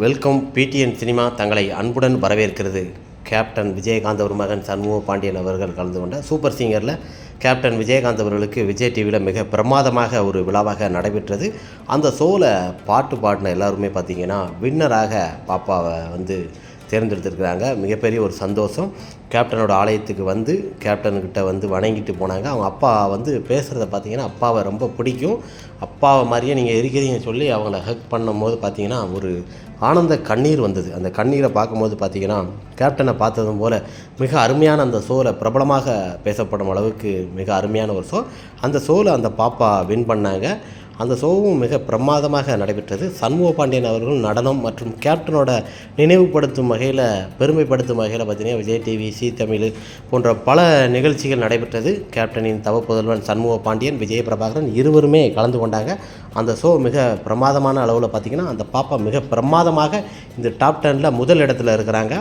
Welcome PTN cinema தங்களை அன்புடன் வரவேற்கிறது. கேப்டன் விஜயகாந்த் ஒரு மகன் சண்முக பாண்டியன் அவர்கள் கலந்து கொண்ட சூப்பர் சிங்கரில் கேப்டன் விஜயகாந்த் அவர்களுக்கு விஜய் டிவியில் மிக பிரமாதமாக ஒரு விழாவாக நடைபெற்றது. அந்த ஷோவில் பாட்டு பாடின எல்லாருமே பார்த்திங்கன்னா வின்னராக பாப்பாவை வந்து தேர்ந்தெடுத்திருக்கிறாங்க. மிகப்பெரிய ஒரு சந்தோஷம். கேப்டனோட ஆலயத்துக்கு வந்து கேப்டன்கிட்ட வந்து வணங்கிட்டு போனாங்க. அவங்க அப்பா வந்து பேசுகிறத பார்த்தீங்கன்னா அப்பாவை ரொம்ப பிடிக்கும். அப்பாவை மாதிரியே நீங்கள் இருக்கிறீங்கன்னு சொல்லி அவங்கள ஹக் பண்ணும்போது பார்த்தீங்கன்னா ஒரு ஆனந்த கண்ணீர் வந்தது. அந்த கண்ணீரை பார்க்கும்போது பார்த்தீங்கன்னா கேப்டனை பார்த்ததும் போல் மிக அருமையான அந்த ஷோவில் பிரபலமாக பேசப்படும் அளவுக்கு மிக அருமையான ஒரு ஷோ அந்த ஷோவில் அந்த பாப்பா வின் பண்ணாங்க. அந்த ஷோவும் மிக பிரமாதமாக நடைபெற்றது. சண்முக பாண்டியன் அவர்கள் நடனம் மற்றும் கேப்டனோட நினைவுபடுத்தும் வகையில் பெருமைப்படுத்தும் வகையில் பார்த்தீங்கன்னா விஜய் டிவி சி தமிழ் போன்ற பல நிகழ்ச்சிகள் நடைபெற்றது. கேப்டனின் தவ புதல்வன் சண்முக பாண்டியன் விஜய பிரபாகரன் இருவருமே கலந்து கொண்டாங்க. அந்த ஷோ மிக பிரமாதமான அளவில் பார்த்திங்கன்னா அந்த பாப்பா மிக மாதமாக இந்த டாப் டெனில் முதல் இடத்துல இருக்கிறாங்க.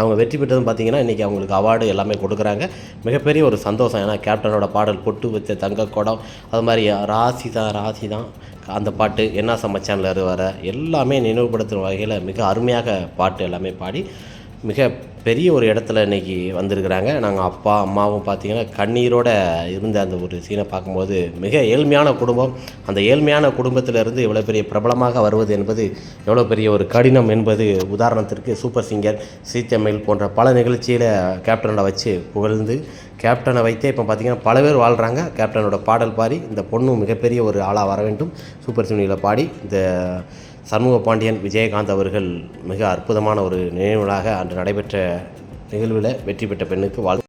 அவங்க வெற்றி பெற்றதும் பார்த்தீங்கன்னா இன்றைக்கி அவங்களுக்கு அவார்டு எல்லாமே கொடுக்குறாங்க. மிகப்பெரிய ஒரு சந்தோஷம். ஏன்னா கேப்டனோட பாடல் பொட்டு வச்ச தங்க குடம் அது மாதிரி ராசி தான் ராசி தான். அந்த பாட்டு என்ன சமைச்சான்ல வர எல்லாமே நினைவுபடுத்துகிற வகையில் மிக அருமையாக பாட்டு எல்லாமே பாடி மிக பெரிய ஒரு இடத்துல இன்றைக்கி வந்திருக்கிறாங்க. நாங்கள் அப்பா அம்மாவும் பார்த்தீங்கன்னா கண்ணீரோட இருந்த அந்த ஒரு சீனை பார்க்கும்போது மிக ஏழ்மையான குடும்பம். அந்த ஏழ்மையான குடும்பத்திலிருந்து இவ்வளோ பெரிய பிரபலமாக வருவது என்பது எவ்வளோ பெரிய ஒரு கடினம் என்பது உதாரணத்திற்கு சூப்பர் சிங்கர் சீத்தமிழ் போன்ற பல நிகழ்ச்சியில் கேப்டனோட வச்சு புகழ்ந்து கேப்டனை வைத்தே இப்போ பார்த்திங்கன்னா பல பேர் வாழ்கிறாங்க கேப்டனோட பாடல் பாடி இந்த பொண்ணும் மிகப்பெரிய ஒரு ஆளாக வர வேண்டும். சூப்பர் சிங்கரில் பாடி இந்த சண்முக பாண்டியன் விஜயகாந்த் அவர்கள் மிக அற்புதமான ஒரு நினைவுகளாக அன்று நடைபெற்ற நிகழ்வில் வெற்றி பெற்ற பெண்ணுக்கு வாழ்